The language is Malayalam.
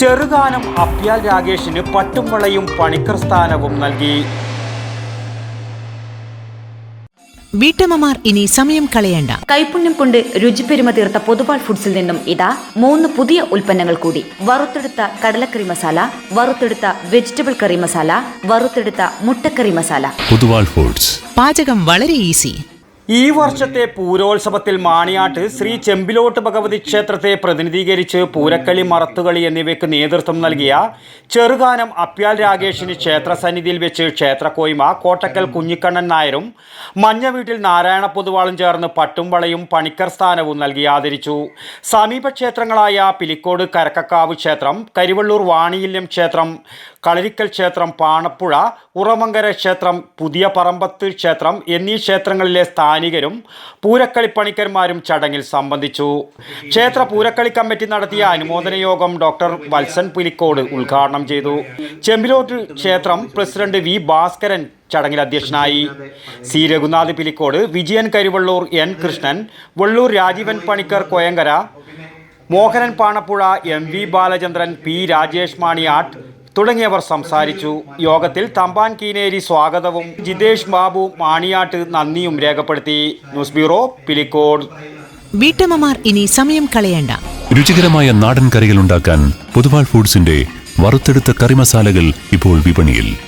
ചെറുഗാനം അപ്യാൽ രാഗേഷിന് പട്ടുംവളയും പണിക്കർ സ്ഥാനവും നൽകി. വീട്ടമ്മമാർ ഇനി സമയം കളയണ്ട. കൈപുണ്യം കൊണ്ട് രുചിപ്പെരുമ തീർത്ത പൊതുവാൾ ഫുഡ്സിൽ നിന്നും ഇതാ മൂന്ന് പുതിയ ഉൽപ്പന്നങ്ങൾ കൂടി. വറുത്തെടുത്ത കടലക്കറി മസാല വറുത്തെടുത്ത വെജിറ്റബിൾ കറി മസാല വറുത്തെടുത്ത മുട്ടക്കറി മസാല. പൊതുവാൾ ഫുഡ്സ്. പാചകം വളരെ ഈസി. ഈ വർഷത്തെ പൂരോത്സവത്തിൽ മാണിയാട്ട് ശ്രീ ചെമ്പിലോട്ട് ഭഗവതി ക്ഷേത്രത്തെ പ്രതിനിധീകരിച്ച് പൂരക്കളി മറത്തുകളി എന്നിവയ്ക്ക് നേതൃത്വം നൽകിയ ചെറുഗാനം അപ്യാൽ രാഗേഷിന് ക്ഷേത്ര സന്നിധിയിൽ വെച്ച് ക്ഷേത്രക്കോയ്മ കോട്ടക്കൽ കുഞ്ഞിക്കണ്ണൻ നായരും മഞ്ഞ വീട്ടിൽ നാരായണ പൊതുവാളും ചേർന്ന് പട്ടും വളയും പണിക്കർ സ്ഥാനവും നൽകി ആദരിച്ചു. സമീപ ക്ഷേത്രങ്ങളായ പിലിക്കോട് കരക്കക്കാവ് ക്ഷേത്രം കരിവള്ളൂർ വാണിയില്യം ക്ഷേത്രം കളരിക്കൽ ക്ഷേത്രം പാണപ്പുഴ ഉറമങ്കര ക്ഷേത്രം പുതിയ പറമ്പത്ത് ക്ഷേത്രം എന്നീ ക്ഷേത്രങ്ങളിലെ സ്ഥാനികരും പൂരക്കളിപ്പണിക്കന്മാരും ചടങ്ങിൽ സംബന്ധിച്ചു. ക്ഷേത്ര പൂരക്കളി കമ്മിറ്റി നടത്തിയ അനുമോദന യോഗം ഡോക്ടർ വത്സൻ പുലിക്കോട് ഉദ്ഘാടനം ചെയ്തു. ചെമ്പിലോട്ട് ക്ഷേത്രം പ്രസിഡന്റ് വി. ഭാസ്കരൻ ചടങ്ങിൽ അധ്യക്ഷനായി. C. Raghunath Pilicode Vijayan Karuvalloor N. Krishnan Valloor Rajeevan Panicker Koyankara Mohanan Panappuzha M. V. Balachandran P. Rajesh Maniyatt തുടങ്ങിയവർ സംസാരിച്ചു. യോഗത്തിൽ തമ്പാൻ കീനേരി സ്വാഗതവും ജിതേഷ് ബാബു മാണിയാട്ട് നന്ദിയും രേഖപ്പെടുത്തി. News bureau Pilicode. വീട്ടമ്മമാർ ഇനി സമയം കളയണ്ട. രുചികരമായ നാടൻ കറികൾ ഉണ്ടാക്കാൻ പൊതുവാൾ ഫുഡ്സിന്റെ വറുത്തെടുത്ത കറി മസാലകൾ ഇപ്പോൾ വിപണിയിൽ.